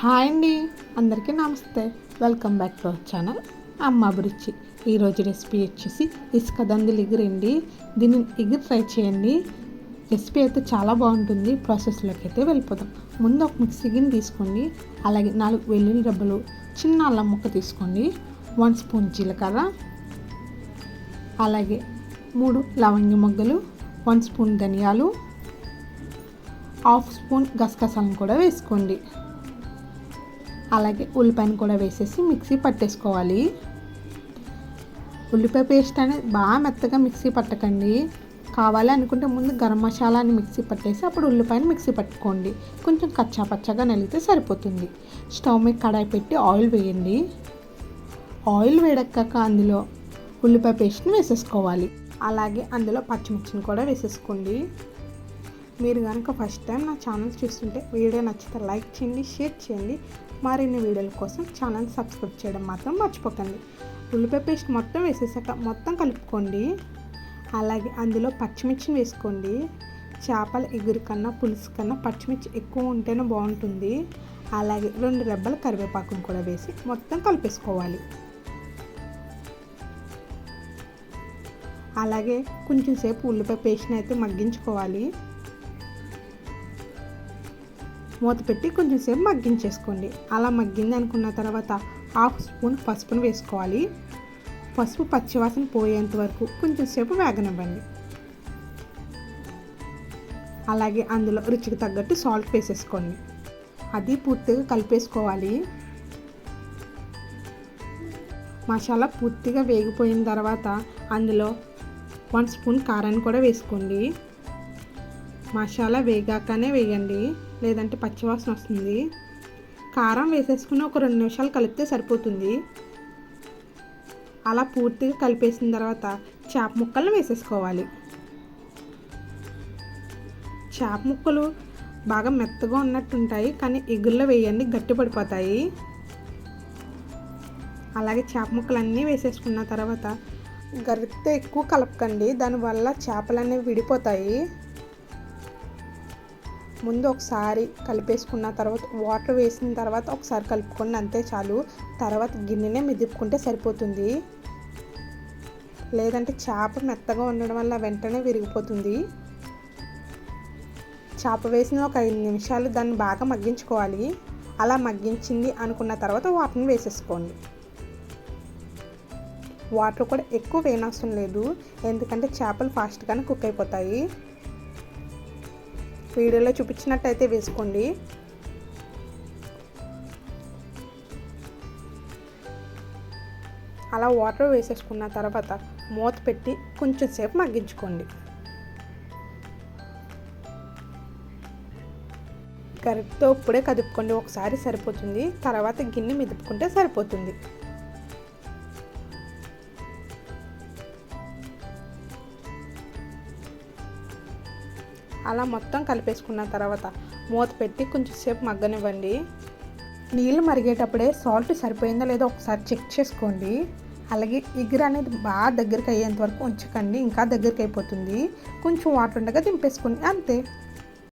Hi అండి అందరికీ నమస్తే. Welcome back to our channel Amma Abhiruchi ఈరోజు రెసిపీ వచ్చేసి ఇసుక దందులు ఎగురండి. దీన్ని ఎగురు ట్రై చేయండి. రెసిపీ అయితే చాలా బాగుంటుంది. ప్రాసెస్లోకి అయితే వెళ్ళిపోతాం ముందు ఒక మిక్సీ గిన్నె తీసుకోండి. అలాగే నాలుగు వెల్లుల్లి రబ్బలు చిన్న అల్లం ముక్క తీసుకోండి. వన్ స్పూన్ జీలకర్ర. అలాగే మూడు లవంగి మొగ్గలు వన్ స్పూన్ ధనియాలు హాఫ్ స్పూన్ గసగసాలను కూడా వేసుకోండి. అలాగే ఉల్లిపాయను కూడా వేసేసి మిక్సీ పట్టేసుకోవాలి. ఉల్లిపాయ పేస్ట్ అనేది బాగా మెత్తగా మిక్సీ పట్టకండి. కావాలి అనుకుంటే ముందు గరం మసాలాని మిక్సీ పట్టేసి అప్పుడు ఉల్లిపాయని మిక్సీ పట్టుకోండి. కొంచెం కచ్చా పచ్చగా నలిగితే సరిపోతుంది. స్టవ్ మీద కడాయి పెట్టి ఆయిల్ వేయండి. ఆయిల్ వేడెక్కాక అందులో ఉల్లిపాయ పేస్ట్ని వేసేసుకోవాలి. అలాగే అందులో పచ్చిమిర్చిని కూడా వేసేసుకోండి. మీరు కనుక ఫస్ట్ టైం నా ఛానల్ చూస్తుంటే వీడియో నచ్చితే లైక్ చేయండి షేర్ చేయండి. మరిన్ని వీడియోల కోసం ఛానల్ సబ్స్క్రైబ్ చేయడం మాత్రం మర్చిపోకండి. ఉల్లిపాయ పేస్ట్ మొత్తం వేసేసాక మొత్తం కలుపుకోండి. అలాగే అందులో పచ్చిమిర్చిని వేసుకోండి. చేపల ఎగురు కన్నా పులుసు కన్నా పచ్చిమిర్చి ఎక్కువ ఉంటేనే బాగుంటుంది. అలాగే రెండు రెబ్బల కరివేపాకును కూడా వేసి మొత్తం కలిపేసుకోవాలి. అలాగే కొంచెం సేపు ఉల్లిపాయ పేస్ట్ని అయితే మగ్గించుకోవాలి. మూత పెట్టి కొంచెం సేపు మగ్గించేసుకోండి. అలా మగ్గింది అనుకున్న తర్వాత హాఫ్ స్పూన్ పసుపును వేసుకోవాలి. పసుపు పచ్చివాసన పోయేంత వరకు కొంచెం సేపు వేగనివ్వండి. అలాగే అందులో రుచికి తగ్గట్టు సాల్ట్ వేసేసుకోండి. అది పూర్తిగా కలిపేసుకోవాలి. మసాలా పూర్తిగా వేగిపోయిన తర్వాత అందులో వన్ స్పూన్ కారాన్ని కూడా వేసుకోండి. మసాలా వేగాకనే వేయండి. లేదంటే పచ్చివాసన వస్తుంది. కారం వేసేసుకుని ఒక రెండు నిమిషాలు కలిపితే సరిపోతుంది. అలా పూర్తిగా కలిపేసిన తర్వాత చేప ముక్కలను వేసేసుకోవాలి. చేప ముక్కలు బాగా మెత్తగా ఉన్నట్టు ఉంటాయి కానీ ఎగుల్లో వేయండి గట్టి పడిపోతాయి. అలాగే చేప ముక్కలన్నీ వేసేసుకున్న తర్వాత గరిటెతో ఎక్కువ కలపకండి దానివల్ల చేపలన్నీ విడిపోతాయి. ముందు ఒకసారి కలిపేసుకున్న తర్వాత వాటర్ వేసిన తర్వాత ఒకసారి కలుపుకొని అంతే చాలు. తర్వాత గిన్నెనే మెదుపుకుంటే సరిపోతుంది. లేదంటే చేప మెత్తగా ఉండడం వల్ల వెంటనే విరిగిపోతుంది. చేప వేసిన ఒక ఐదు నిమిషాలు దాన్ని బాగా మగ్గించుకోవాలి. అలా మగ్గించింది అనుకున్న తర్వాత వాటర్ని వేసేసుకోండి. వాటర్ కూడా ఎక్కువ వేయనవసరం లేదు. ఎందుకంటే చేపలు ఫాస్ట్గానే కుక్ అయిపోతాయి. వీడియోలో చూపించినట్టయితే వేసుకోండి. అలా వాటర్ వేసేసుకున్న తర్వాత మూత పెట్టి కొంచెం సేపు మగ్గించుకోండి. గరిటతో ఇప్పుడే కదుపుకోండి. ఒకసారి సరిపోతుంది. తర్వాత గిన్నె మెదుపుకుంటే సరిపోతుంది. అలా మొత్తం కలిపేసుకున్న తర్వాత మూత పెట్టి కొంచెం సేపు మగ్గనివ్వండి. నీళ్ళు మరిగేటప్పుడే సాల్ట్ సరిపోయిందో లేదో ఒకసారి చెక్ చేసుకోండి. అలాగే ఎగురు అనేది బాగా దగ్గరికి అయ్యేంత వరకు ఉంచకండి. ఇంకా దగ్గరికి అయిపోతుంది. కొంచెం వాటర్ ఉండగా దింపేసుకోండి. అంతే.